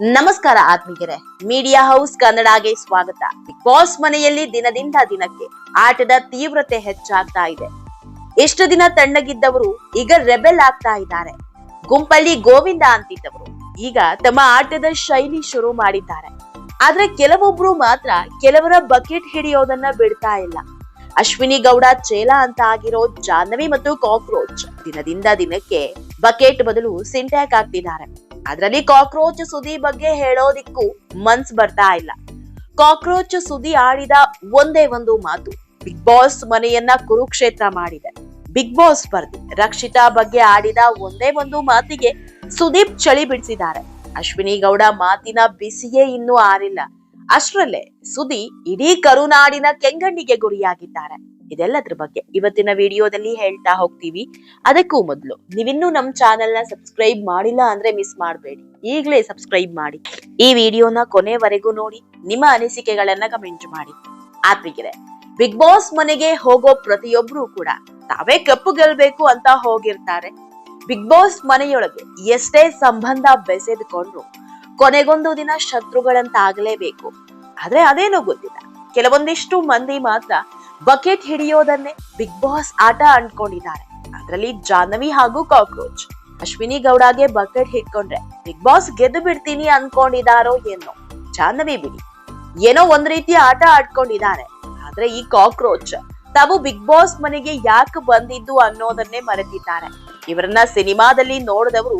ನಮಸ್ಕಾರ ಆತ್ಮೀಗೆರೆ media house ಕನ್ನಡಗೆ ಸ್ವಾಗತ. Big boss ಮನೆಯಲ್ಲಿ ದಿನದಿಂದ ದಿನಕ್ಕೆ ಆಟದ ತೀವ್ರತೆ ಹೆಚ್ಚಾಗ್ತಾ ಇದೆ. ಎಷ್ಟು ದಿನ ತಣ್ಣಗಿದ್ದವರು ಈಗ ರೆಬೆಲ್ ಆಗ್ತಾ ಇದ್ದಾರೆ. ಗುಂಪಲ್ಲಿ ಗೋವಿಂದ ಅಂತಿದ್ದವರು ಈಗ ತಮ್ಮ ಆಟದ ಶೈಲಿ ಶುರು ಮಾಡಿದ್ದಾರೆ. ಆದ್ರೆ ಕೆಲವೊಬ್ರು ಮಾತ್ರ ಕೆಲವರ ಬಕೆಟ್ ಹಿಡಿಯೋದನ್ನ ಬಿಡ್ತಾ ಇಲ್ಲ. ಅಶ್ವಿನಿ ಗೌಡ ಚೇಲ ಅಂತ ಆಗಿರೋ ಜಾಹ್ನವಿ ಮತ್ತು ಕಾಕ್ರೋಚ್ ದಿನದಿಂದ ದಿನಕ್ಕೆ ಬಕೆಟ್ ಬದಲು ಸಿಂಟ್ಯಾಕ್ ಆಗ್ತಿದ್ದಾರೆ ಅದ್ರಲ್ಲಿ ಕಾಕ್ರೋಚ್ ಸುದಿ ಬಗ್ಗೆ ಹೇಳೋದಿಕ್ಕೂ ಮನ್ಸ್ ಬರ್ತಾ ಇಲ್ಲ. ಕಾಕ್ರೋಚ್ ಸುದಿ ಆಡಿದ ಒಂದೇ ಒಂದು ಮಾತು, ಬಿಗ್ ಬಾಸ್ ಮನೆಯನ್ನ ಕುರುಕ್ಷೇತ್ರ ಮಾಡಿದೆ. ಬಿಗ್ ಬಾಸ್ ಸ್ಪರ್ಧಿ, ರಕ್ಷಿತಾ ಬಗ್ಗೆ ಆಡಿದ ಒಂದೇ ಒಂದು ಮಾತಿಗೆ ಸುದೀಪ್ ಚಳಿ ಬಿಡಿಸಿದ್ದಾರೆ. ಅಶ್ವಿನಿ ಗೌಡ ಮಾತಿನ ಬಿಸಿಯೇ ಇನ್ನೂ ಆರಿಲ್ಲ. ಅಷ್ಟರಲ್ಲೇ ಸುದಿ ಇಡೀ ಕರುನಾಡಿನ ಕೆಂಗಣ್ಣಿಗೆ ಗುರಿಯಾಗಿದ್ದಾರೆ. ಇದೆಲ್ಲದ್ರ ಬಗ್ಗೆ. ಇವತ್ತಿನ ವಿಡಿಯೋದಲ್ಲಿ ಹೇಳ್ತಾ ಹೋಗ್ತೀವಿ. ಅದಕ್ಕೂ ಮೊದಲು, ನೀವಿನ್ನೂ ನಮ್ಮ ಚಾನೆಲ್ನ ಸಬ್ಸ್ಕ್ರೈಬ್ ಮಾಡಿಲ್ಲ ಅಂದ್ರೆ ಮಿಸ್ ಮಾಡಬೇಡಿ. ಈಗಲೇ ಸಬ್ಸ್ಕ್ರೈಬ್ ಮಾಡಿ. ಈ ವಿಡಿಯೋನ ಕೊನೆವರೆಗೂ ನೋಡಿ, ನಿಮ್ಮ ಅನಿಸಿಕೆಗಳನ್ನ ಕಮೆಂಟ್ ಮಾಡಿ. ಆತ್ಮಿಗಿರೆ ಬಿಗ್ ಬಾಸ್ ಮನೆಗೆ ಹೋಗೋ ಪ್ರತಿಯೊಬ್ರು ಕೂಡ ತಾವೇ ಕಪ್ಪು ಗೆಲ್ಬೇಕು ಅಂತ ಹೋಗಿರ್ತಾರೆ. ಬಿಗ್ ಬಾಸ್ ಮನೆಯೊಳಗೆ ಎಷ್ಟೇ ಸಂಬಂಧ ಬೆಸೆದುಕೊಂಡ್ರು ಕೊನೆಗೊಂದು ದಿನ ಶತ್ರುಗಳಂತಾಗಲೇಬೇಕು. ಆದ್ರೆ ಅದೇನೋ ಗೊತ್ತಿಲ್ಲ. ಕೆಲವೊಂದಿಷ್ಟು ಮಂದಿ ಮಾತ್ರ ಬಕೆಟ್ ಹಿಡಿಯೋದನ್ನೇ ಬಿಗ್ ಬಾಸ್ ಆಟ ಅಂದ್ಕೊಂಡಿದ್ದಾರೆ ಅದರಲ್ಲಿ ಜಾಹ್ನವಿ ಹಾಗೂ ಕಾಕ್ರೋಚ್. ಅಶ್ವಿನಿ ಗೌಡಗೆ ಬಕೆಟ್ ಹಿಡ್ಕೊಂಡ್ರೆ ಬಿಗ್ ಬಾಸ್ ಗೆದ್ದು ಬಿಡ್ತೀನಿ ಅನ್ಕೊಂಡಿದಾರೋ ಏನೋ. ಜಾಹ್ನವಿ ಬಿಡಿ. ಏನೋ ಒಂದ್ ರೀತಿಯ ಆಟ ಆಡ್ಕೊಂಡಿದ್ದಾರೆ. ಆದ್ರೆ ಈ ಕಾಕ್ರೋಚ್ ತಾವು ಬಿಗ್ ಬಾಸ್ ಮನೆಗೆ ಯಾಕೆ ಬಂದಿದ್ದು ಅನ್ನೋದನ್ನೇ ಮರೆತಿದ್ದಾರೆ. ಇವರನ್ನ ಸಿನಿಮಾದಲ್ಲಿ ನೋಡಿದವರು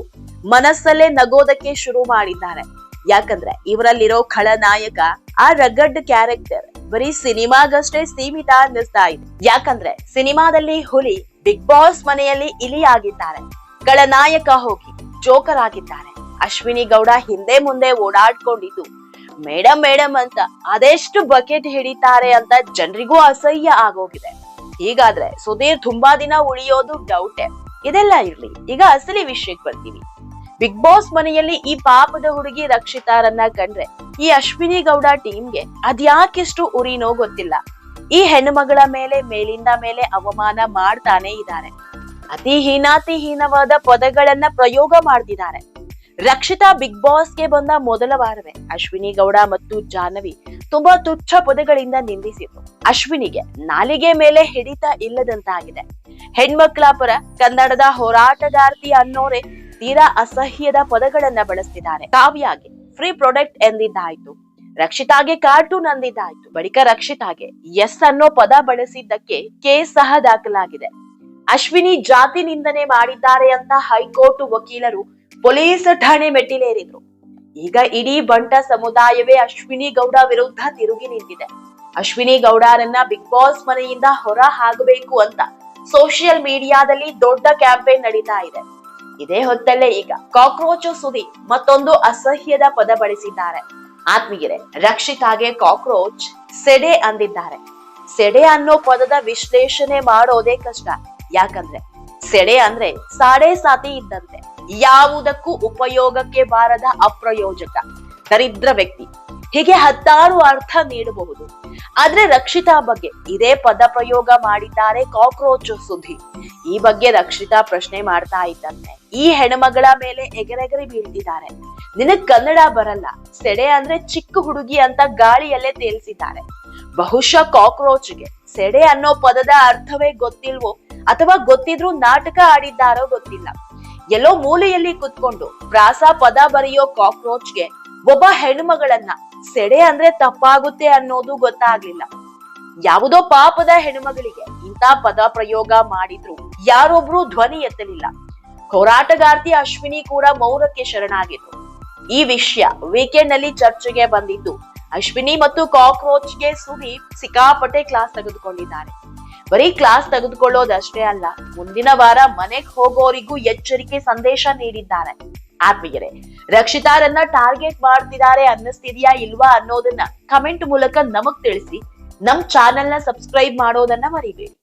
ಮನಸ್ಸಲ್ಲೇ ನಗೋದಕ್ಕೆ ಶುರು ಮಾಡಿದ್ದಾರೆ. ಯಾಕಂದ್ರೆ ಇವರಲ್ಲಿರೋ ಖಳನಾಯಕ, ಆ ರಗಡ್ ಕ್ಯಾರೆಕ್ಟರ್ ಬರೀ ಸಿನಿಮಾಗಷ್ಟೇ ಸೀಮಿತ ಅನ್ನಿಸ್ತಾ ಇದೆ. ಯಾಕಂದ್ರೆ ಸಿನಿಮಾದಲ್ಲಿ ಹುಲಿ ಬಿಗ್ ಬಾಸ್ ಮನೆಯಲ್ಲಿ ಇಲಿ ಆಗಿದ್ದಾರೆ ಖಳನಾಯಕ ಹೋಗಿ ಜೋಕರ್ ಆಗಿದ್ದಾರೆ. ಅಶ್ವಿನಿ ಗೌಡ ಹಿಂದೆ ಮುಂದೆ ಓಡಾಡ್ಕೊಂಡಿದ್ದು ಮೇಡಮ್ ಮೇಡಮ್ ಅಂತ ಅದೆಷ್ಟು ಬಕೆಟ್ ಹಿಡಿತಾರೆ ಅಂತ ಜನರಿಗೂ ಅಸಹ್ಯ ಆಗೋಗಿದೆ. ಹೀಗಾದ್ರೆ ಸುಧೀರ್ ತುಂಬಾ ದಿನ ಉಳಿಯೋದು ಡೌಟೆ ಇದೆಲ್ಲ ಇರ್ಲಿ. ಈಗ ಅಸಲಿ ವಿಷಯಕ್ಕೆ ಬರ್ತೀವಿ ಬಿಗ್ ಬಾಸ್ ಮನೆಯಲ್ಲಿ ಈ ಪಾಪದ ಹುಡುಗಿ ರಕ್ಷಿತಾರನ್ನ ಕಂಡ್ರೆ ಈ ಅಶ್ವಿನಿ ಗೌಡ ಟೀಮ್ಗೆ ಅದ್ಯಾಕೆಷ್ಟು ಉರಿನೋ ಗೊತ್ತಿಲ್ಲ. ಈ ಹೆಣ್ಣುಮಗಳ ಮೇಲೆ, ಮೇಲಿಂದ ಮೇಲೆ ಅವಮಾನ ಮಾಡ್ತಾನೆ ಇದ್ದಾರೆ ಅತಿ ಹೀನಾತಿ ಹೀನವಾದ ಪದಗಳನ್ನ ಪ್ರಯೋಗ ಮಾಡ್ತಿದ್ದಾರೆ ರಕ್ಷಿತಾ ಬಿಗ್ ಬಾಸ್ಗೆ ಬಂದ ಮೊದಲ ವಾರವೇ ಅಶ್ವಿನಿ ಗೌಡ ಮತ್ತು ಜಾನವಿ ತುಂಬಾ ತುಚ್ಛ ಪದಗಳಿಂದ ನಿಂದಿಸಿದ್ರು. ಅಶ್ವಿನಿಗೆ ನಾಲಿಗೆ ಮೇಲೆ ಹಿಡಿತ ಇಲ್ಲದಂತಾಗಿದೆ. ಹೆಣ್ಮಕ್ಳ ಪರ ಕನ್ನಡದ ಹೋರಾಟಗಾರ್ತಿ ಅನ್ನೋರೆ ತೀರಾ ಅಸಹ್ಯದ ಪದಗಳನ್ನ ಬಳಸ್ತಿದ್ದಾರೆ. ಕಾವ್ಯಾಗೆ ಫ್ರೀ ಪ್ರಾಡಕ್ಟ್ ಎಂದಿದ್ದಾಯ್ತು. ರಕ್ಷಿತಾಗೆ ಕಾರ್ಟೂನ್ ಅಂದಿದ್ದಾಯ್ತು. ಬಳಿಕ ರಕ್ಷಿತಾಗೆ ಎಸ್ ಅನ್ನೋ ಪದ ಬಳಸಿದ್ದಕ್ಕೆ ಕೇಸ್ ಸಹ ದಾಖಲಾಗಿದೆ. ಅಶ್ವಿನಿ ಜಾತಿ ನಿಂದನೆ ಮಾಡಿದ್ದಾರೆ ಅಂತ ಹೈಕೋರ್ಟ್ ವಕೀಲರು ಪೊಲೀಸ್ ಠಾಣೆ ಮೆಟ್ಟಿಲೇರಿದ್ರು. ಈಗ ಇಡೀ ಬಂಟ ಸಮುದಾಯವೇ ಅಶ್ವಿನಿ ಗೌಡ ವಿರುದ್ಧ ತಿರುಗಿ ನಿಂತಿದೆ. ಅಶ್ವಿನಿ ಗೌಡರನ್ನ ಬಿಗ್ ಬಾಸ್ ಮನೆಯಿಂದ ಹೊರ ಹಾಕಬೇಕು ಅಂತ ಸೋಷಿಯಲ್ ಮೀಡಿಯಾದಲ್ಲಿ ದೊಡ್ಡ ಕ್ಯಾಂಪೇನ್ ನಡೀತಾ ಇದೆ. ಇದೇ ಹೊತ್ತಲ್ಲೇ ಈಗ ಕಾಕ್ರೋಚ್ ಸುದಿ ಮತ್ತೊಂದು ಅಸಹ್ಯದ ಪದ ಬಳಸಿದ್ದಾರೆ ಆತ್ಮೀಯರೇ ರಕ್ಷಿತಾಗೆ ಕಾಕ್ರೋಚ್ ಸೆಡೆ ಅಂದಿದ್ದಾರೆ. ಸೆಡೆ ಅನ್ನೋ ಪದದ ವಿಶ್ಲೇಷಣೆ ಮಾಡೋದೇ ಕಷ್ಟ. ಯಾಕಂದ್ರೆ ಸೆಡೆ ಅಂದ್ರೆ ಸಾಡೆ ಸಾತಿ ಇದ್ದಂತೆ. ಯಾವುದಕ್ಕೂ ಉಪಯೋಗಕ್ಕೆ ಬಾರದ ಅಪ್ರಯೋಜಕ, ದರಿದ್ರ ವ್ಯಕ್ತಿ. ಹೀಗೆ ಹತ್ತಾರು ಅರ್ಥ ನೀಡಬಹುದು. ಆದ್ರೆ ರಕ್ಷಿತಾ ಬಗ್ಗೆ ಇದೇ ಪದ ಪ್ರಯೋಗ ಮಾಡಿದ್ದಾರೆ ಕಾಕ್ರೋಚ್ ಸುದ್ದಿ ಈ ಬಗ್ಗೆ ರಕ್ಷಿತಾ ಪ್ರಶ್ನೆ ಮಾಡ್ತಾ ಇದ್ದಂತೆ ಈ ಹೆಣ್ಮಗಳ ಮೇಲೆ ಎಗರೆಗರಿ ಬೀಳ್ತಿದ್ದಾರೆ. ನಿನಗ್ ಕನ್ನಡ ಬರಲ್ಲ. ಸೆಡೆ ಅಂದ್ರೆ ಚಿಕ್ಕ ಹುಡುಗಿ ಅಂತ ಗಾಳಿಯಲ್ಲೇ ತೇಲ್ಸಿದ್ದಾರೆ. ಬಹುಶಃ ಕಾಕ್ರೋಚ್ಗೆ ಸೆಡೆ ಅನ್ನೋ ಪದದ ಅರ್ಥವೇ ಗೊತ್ತಿಲ್ವೋ ಅಥವಾ ಗೊತ್ತಿದ್ರೂ ನಾಟಕ ಆಡಿದ್ದಾರೋ ಗೊತ್ತಿಲ್ಲ. ಎಲ್ಲೋ ಮೂಲೆಯಲ್ಲಿ ಕುತ್ಕೊಂಡು ಪ್ರಾಸ ಪದ ಬರೆಯೋ ಕಾಕ್ರೋಚ್ಗೆ ಒಬ್ಬ ಹೆಣ್ಮಗಳನ್ನ ಸೆಡೆ ಅಂದ್ರೆ ತಪ್ಪಾಗುತ್ತೆ ಅನ್ನೋದು ಗೊತ್ತಾಗ್ಲಿಲ್ಲ. ಯಾವುದೋ ಪಾಪದ ಹೆಣ್ಮಗಳಿಗೆ ಇಂಥ ಪದ ಪ್ರಯೋಗ ಮಾಡಿದ್ರು. ಯಾರೊಬ್ರು ಧ್ವನಿ ಎತ್ತಲಿಲ್ಲ. ಹೋರಾಟಗಾರ್ತಿ ಅಶ್ವಿನಿ ಕೂಡ ಮೌನಕ್ಕೆ ಶರಣಾಗಿದ್ರು. ಈ ವಿಷಯ ವೀಕೆಂಡ್ನಲ್ಲಿ ಚರ್ಚೆಗೆ ಬಂದಿದ್ದು. ಅಶ್ವಿನಿ ಮತ್ತು ಕಾಕ್ರೋಚ್ಗೆ ಸುದೀಪ್ ಸಿಕ್ಕಾಪಟ್ಟೆ ಕ್ಲಾಸ್ ತೆಗೆದುಕೊಂಡಿದ್ದಾರೆ. ಬರೀ ಕ್ಲಾಸ್ ತೆಗೆದುಕೊಳ್ಳೋದಷ್ಟೇ ಅಲ್ಲ, ಮುಂದಿನ ವಾರ ಮನೆಗ್ ಹೋಗೋರಿಗೂ ಎಚ್ಚರಿಕೆ ಸಂದೇಶ ನೀಡಿದ್ದಾರೆ. ಆತ್ಮೀಯರೇ ರಕ್ಷಿತಾರನ್ನ ಟಾರ್ಗೆಟ್ ಮಾಡ್ತಿದ್ದಾರೆ ಅನ್ನಿಸ್ತಿದ್ಯಾ ಇಲ್ವಾ ಅನ್ನೋದನ್ನ ಕಮೆಂಟ್ ಮೂಲಕ ನಮಗ್ ತಿಳಿಸಿ, ನಮ್ ಚಾನೆಲ್ನ ಸಬ್ಸ್ಕ್ರೈಬ್ ಮಾಡೋದನ್ನ ಮರಿಬೇಡಿ.